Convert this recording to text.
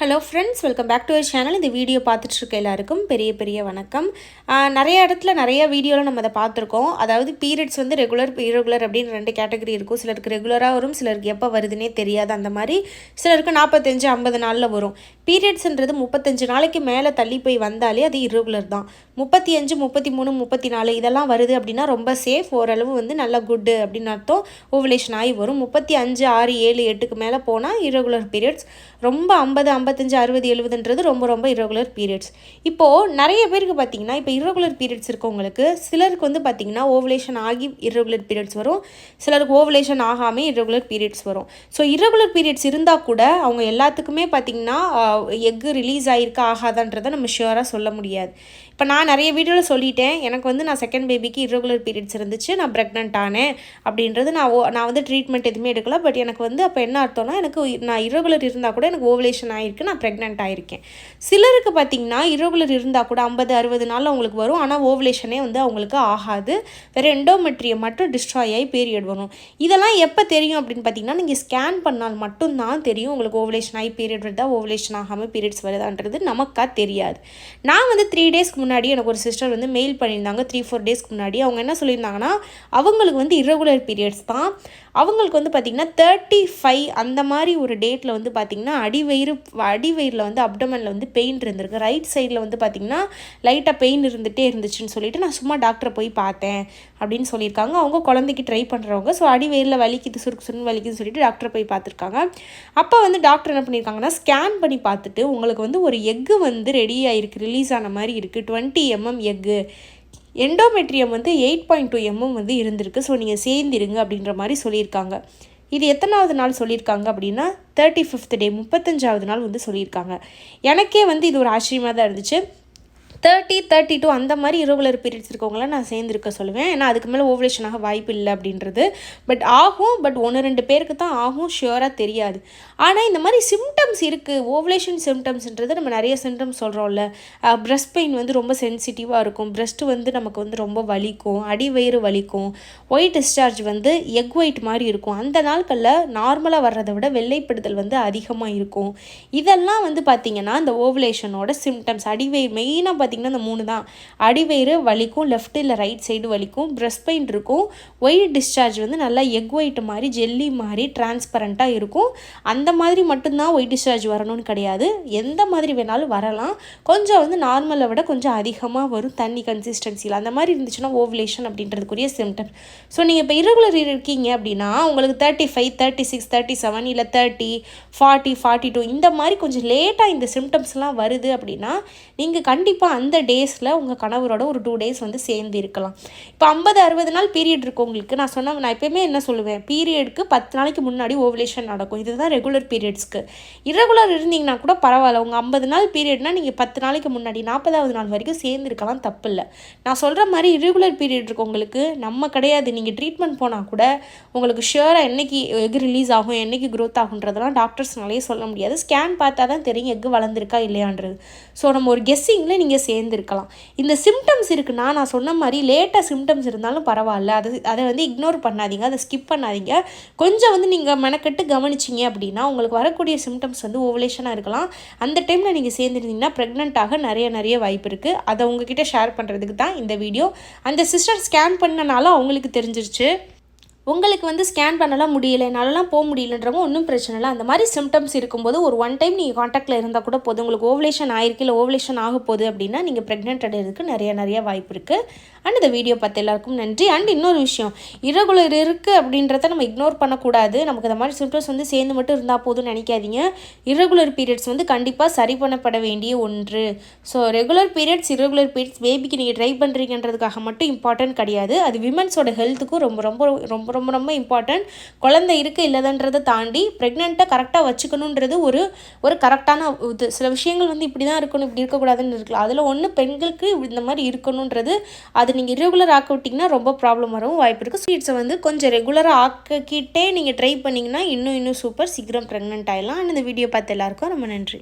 Hello friends welcome back to our channel இந்த video பார்த்துட்ருக்க எல்லாருக்கும் பெரிய பெரிய வணக்கம். நிறைய இடத்துல நிறைய வீடியோவில் நம்ம அதை பார்த்துருக்கோம். அதாவது பீரியட்ஸ் வந்து ரெகுலர் இரெகுலர் அப்படின்னு ரெண்டு கேட்டகரி இருக்கும். சிலருக்கு ரெகுலராக வரும் சிலருக்கு எப்போ வருதுன்னே தெரியாது அந்த மாதிரி. சிலருக்கு நாற்பத்தஞ்சு ஐம்பது நாளில் வரும். பீரியட்ஸ்ன்றது முப்பத்தஞ்சு நாளைக்கு மேலே தள்ளி போய் வந்தாலே அது இரகுலர் தான். முப்பத்தி அஞ்சு முப்பத்தி மூணு முப்பத்தி நாலு இதெல்லாம் வருது அப்படின்னா ரொம்ப சேஃப் ஓரளவு வந்து நல்ல குட்டு அப்படின்னு அர்த்தம். ஓவலேஷன் ஆகி வரும். முப்பத்தி அஞ்சு ஆறு ஏழு எட்டுக்கு மேலே போனால் இரகுலர் பீரியட்ஸ் ரொம்ப ஐம்பது ஐம்பத்தஞ்சு அறுபது எழுபதுன்றது ரொம்ப ரொம்ப இரகுலர் பீரியட்ஸ் இப்போது நிறைய பேருக்கு பார்த்தீங்கன்னா இப்போ இரகுலர் பீரியட்ஸ் இருக்கவங்களுக்கு சிலருக்கு வந்து பார்த்திங்கன்னா ஓவலேஷன் ஆகி இரகுலர் பீரியட்ஸ் வரும். சிலருக்கு ஓவலேஷன் ஆகாமல் இரகுலர் பீரியட்ஸ் வரும். ஸோ இரகுலர் பீரியட்ஸ் இருந்தால் கூட அவங்க எல்லாத்துக்குமே பார்த்திங்கன்னா எக்கு ரிலீஸ் ஆகிருக்கா ஆகாதான்றதை நம்ம ஷியோராக சொல்ல முடியாது. இப்போ நான் நிறைய வீடியோவில் சொல்லிட்டேன். எனக்கு வந்து நான் செகண்ட் பேபிக்கு இரகுலர் பீரியட்ஸ் இருந்துச்சு. நான் ப்ரெக்னென்ட் ஆனேன் அப்படின்றது நான் ஓ நான் வந்து ட்ரீட்மெண்ட் எதுவுமே எடுக்கல. பட் எனக்கு வந்து அப்போ என்ன அர்த்தம்னா எனக்கு நான் இரகுலர் இருந்தால் கூட எனக்கு ஓவலேஷன் ஆகிருக்கு நான் ப்ரெக்னென்ட் ஆகிருக்கேன் சிலருக்கு பார்த்தீங்கன்னா இரகுலர் இருந்தால் கூட ஐம்பது அறுபது நாளில் அவங்களுக்கு வரும். ஆனால் ஓவலேஷனே வந்து அவங்களுக்கு ஆகாது. வேறு எண்டோமெட்ரியை மட்டும் டிஸ்ட்ராய் ஆகி பீரியட் வரும். இதெல்லாம் எப்போ தெரியும் அப்படின்னு பார்த்தீங்கன்னா நீங்கள் ஸ்கேன் பண்ணால் மட்டும்தான் தெரியும் உங்களுக்கு ஓவலேஷன் ஆகி பீரியட் வருதா ஓவலேஷன் ஆகாமல் பீரியட்ஸ் வருதான்றது நமக்காக தெரியாது. நான் வந்து த்ரீ டேஸ்க்கு முன்னாடி முன்னாடி எனக்கு ஒரு சிஸ்டர் வந்து மெயில் பண்ணியிருந்தாங்க த்ரீ ஃபோர் டேஸ்க்கு முன்னாடி. அவங்க என்ன சொல்லியிருந்தாங்கன்னா அவங்களுக்கு வந்து இரகுலர் பீரியட்ஸ் தான். அவங்களுக்கு வந்து பார்த்திங்கன்னா தேர்ட்டி ஃபைவ் அந்த மாதிரி ஒரு டேட்டில் வந்து பார்த்திங்கன்னா அடிவயிறு அடிவயிறில் வந்து அப்டமனில் வந்து பெயின் இருந்திருக்கு. ரைட் சைடில் வந்து பார்த்திங்கன்னா லைட்டாக பெயின் இருந்துகிட்டே இருந்துச்சுன்னு சொல்லிட்டு நான் சும்மா டாக்டரை போய் பார்த்தேன் அப்படின்னு சொல்லியிருக்காங்க. அவங்க குழந்தைக்கு ட்ரை பண்ணுறவங்க ஸோ அடிவயிறில் வலிக்குது சுருக்கு சுருன்னு வலிக்குதுன்னு சொல்லிட்டு டாக்டரை போய் பார்த்துருக்காங்க. அப்போ வந்து டாக்டர் என்ன பண்ணியிருக்காங்கன்னா ஸ்கேன் பண்ணி பார்த்துட்டு உங்களுக்கு வந்து ஒரு எக்கு வந்து ரெடி ஆகிருக்கு ரிலீஸ் ஆன மாதிரி இருக்குது டுவெண்ட்டி எம்எம் எக்கு எண்டோமெட்ரியம் வந்து எயிட் பாயிண்ட் டூ எம்எம் வந்து இருந்திருக்கு. ஸோ நீங்கள் சேர்ந்திருங்க அப்படின்ற மாதிரி சொல்லியிருக்காங்க. இது எத்தனாவது நாள் சொல்லியிருக்காங்க அப்படின்னா தேர்ட்டி ஃபிஃப்த் டே முப்பத்தஞ்சாவது நாள் வந்து சொல்லியிருக்காங்க. எனக்கே வந்து இது ஒரு ஆச்சரியமாக தான் இருந்துச்சு. தேர்ட்டி தேர்ட்டி டூ அந்த மாதிரி இரவுலர் பீரியட்ஸ் இருக்கவங்கள நான் சேர்ந்துருக்க சொல்லுவேன். ஏன்னா அதுக்கு மேலே ஓவலேஷன் ஆக வாய்ப்பு இல்லை அப்படின்றது. பட் ஆகும். பட் ஒன்று ரெண்டு பேருக்கு தான் ஆகும். ஷியோராக தெரியாது. ஆனால் இந்த மாதிரி சிம்டம்ஸ் இருக்குது ஓவலேஷன் சிம்டம்ஸ்ன்றது நம்ம நிறைய சிம்டம்ஸ் சொல்கிறோம்ல ப்ரெஸ்ட் பெயின் வந்து ரொம்ப சென்சிட்டிவாக இருக்கும். ப்ரெஸ்ட் வந்து நமக்கு வந்து ரொம்ப வலிக்கும். அடி வயிறு வலிக்கும். ஒயிட் டிஸ்சார்ஜ் வந்து எக் ஒயிட் மாதிரி இருக்கும். அந்த நாட்களில் நார்மலாக வர்றதை விட வெள்ளைப்படுதல் வந்து அதிகமாக இருக்கும். இதெல்லாம் வந்து பார்த்திங்கன்னா இந்த ஓவலேஷனோட சிம்டம்ஸ் அடிவயிறு மெயினாக பார்த்திங்கன்னா இந்த மூணு தான். அடிவயிறு வலிக்கும் லெஃப்ட் இல்லை ரைட் சைடு வலிக்கும் ப்ரெஸ்ட் பெயின் இருக்கும். ஒயிட் டிஸ்சார்ஜ் வந்து நல்லா எக் ஒயிட் மாதிரி ஜெல்லி மாதிரி டிரான்ஸ்பரண்ட்டாக இருக்கும். அந்த மாதிரி மட்டும்தான் ஒயிட் டிஸ்சார்ஜ் வரணும்னு கிடையாது. எந்த மாதிரி வேணாலும் வரலாம். கொஞ்சம் வந்து நார்மலை விட கொஞ்சம் அதிகமாக வரும் தண்ணி கன்சிஸ்டன்சியில் அந்த மாதிரி இருந்துச்சுன்னா ஓவலேஷன் அப்படின்றதுக்குரிய சிம்டம் ஸோ நீங்கள் இப்போ இரகுலர் இருக்கீங்க அப்படின்னா உங்களுக்கு thirty five thirty six thirty seven இல்லை தேர்ட்டி ஃபார்ட்டி ஃபார்ட்டி டூ இந்த மாதிரி கொஞ்சம் லேட்டாக இந்த சிம்டம்ஸ்லாம் வருது அப்படின்னா நீங்கள் கண்டிப்பாக அந்த டேஸில் உங்கள் கணவரோட ஒரு டூ டேஸ் வந்து சேர்ந்து இருக்கலாம். இப்போ ஐம்பது அறுபது நாள் பீரியட் இருக்கவங்களுக்கு நான் சொன்ன நான் எப்பயுமே என்ன சொல்லுவேன்? பீரியடுக்கு பத்து நாளைக்கு முன்னாடி ஓவலேஷன் நடக்கும். இதுதான் ரெகுலர் பீரியட்ஸ்க்கு இரகுலர் இருந்தீங்கன்னா கூட பரவாயில்ல. உங்கள் ஐம்பது நாள் பீரியட்னா நீங்கள் பத்து நாளைக்கு முன்னாடி நாற்பதாவது நாள் வரைக்கும் சேர்ந்து இருக்கலாம் தப்பு இல்லை நான் சொல்கிற மாதிரி இரகுலர் பீரியட் இருக்கவங்களுக்கு நம்ம கிடையாது. நீங்கள் ட்ரீட்மெண்ட் போனால் கூட உங்களுக்கு ஷியோராக என்றைக்கு எக் ரிலீஸ் ஆகும் என்னைக்கு க்ரோத் ஆகுன்றதெல்லாம் டாக்டர்ஸ்னாலே சொல்ல முடியாது. ஸ்கேன் பார்த்தா தான் தெரியும் எக் வளர்ந்துருக்கா இல்லையான்றது. ஸோ நம்ம ஒரு கெஸ்ஸிங்கில் நீங்கள் சேர்ந்துருக்கலாம். இந்த சிம்டம்ஸ் இருக்குன்னா நான் சொன்ன மாதிரி லேட்டாக சிம்டம்ஸ் இருந்தாலும் பரவாயில்ல. அது அதை வந்து இக்னோர் பண்ணாதீங்க. அதை ஸ்கிப் பண்ணாதீங்க. கொஞ்சம் வந்து நீங்கள் மெனக்கெட்டு கவனிச்சிங்க அப்படின்னா உங்களுக்கு வரக்கூடிய சிம்டம்ஸ் வந்து ஓவலேஷனாக இருக்கலாம். அந்த டைமில் நீங்கள் சேர்ந்துருந்தீங்கன்னா ப்ரெக்னென்ட்டாக நிறைய நிறைய வாய்ப்பு இருக்குது அதை உங்ககிட்ட ஷேர் பண்ணுறதுக்கு தான் இந்த வீடியோ அந்த சிஸ்டர் ஸ்கேன் பண்ணனால அவங்களுக்கு தெரிஞ்சிருச்சு. உங்களுக்கு வந்து ஸ்கேன் பண்ணலாம் முடியல என்னாலலாம் போக முடியலன்றவங்க ஒன்றும் பிரச்சனை இல்லை. அந்த மாதிரி சிம்டம்ஸ் இருக்கும்போது ஒரு ஒன் டைம் நீங்கள் காண்டாக்டில் இருந்தால் கூட போதும். உங்களுக்கு ஓவலேஷன் ஆயிருக்கு இல்லை ஓவலேஷன் ஆக போகுது அப்படின்னா நீங்கள் ப்ரெக்னென்ட் அடையிறதுக்கு நிறைய நிறைய வாய்ப்பு இருக்குது அண்ட் இந்த வீடியோ பார்த்து எல்லாருக்கும் நன்றி. அண்ட் இன்னொரு விஷயம் இரகுலர் இருக்குது அப்படின்றத நம்ம இக்னோர் பண்ணக்கூடாது. நமக்கு இந்த மாதிரி சிம்டம்ஸ் வந்து சேர்ந்து மட்டும் இருந்தால் போதும்னு நினைக்காதீங்க. இரகுலர் பீரியட்ஸ் வந்து கண்டிப்பாக சரி பண்ணப்பட வேண்டிய ஒன்று. So regular periods irregular periods பேபிக்கு நீங்கள் ட்ரை பண்ணுறீங்கன்றதுக்காக மட்டும் இம்பார்ட்டன்ட் கிடையாது. அது விமன்ஸோட ஹெல்த்துக்கும் ரொம்ப ரொம்ப ரொம்ப ரொம்ப ரொம்ப இம்பார்ட்டன்ட் குழந்தை இருக்குது இல்லைதன்றதை தாண்டி ப்ரெக்னெண்ட்டை கரெக்டாக வச்சுக்கணுன்றது ஒரு ஒரு கரெக்டான இது. சில விஷயங்கள் வந்து இப்படி தான் இருக்கணும் இப்படி இருக்கக்கூடாதுன்னு இருக்கலாம். அதில் ஒன்று பெண்களுக்கு இந்த மாதிரி இருக்கணுன்றது அது நீங்கள் இரெகுலர் ஆக்க விட்டிங்கன்னா ரொம்ப ப்ராப்ளம் வரவும் வாய்ப்பு இருக்குது ஸ்வீட்ஸை வந்து கொஞ்சம் ரெகுலராக ஆக்கிக்கிட்டே நீங்கள் ட்ரை பண்ணிங்கன்னா இன்னும் இன்னும் சூப்பர் சீக்கிரம் ப்ரெக்னென்ட் ஆகிடலாம் இந்த வீடியோ பார்த்து எல்லாருக்கும் ரொம்ப நன்றி.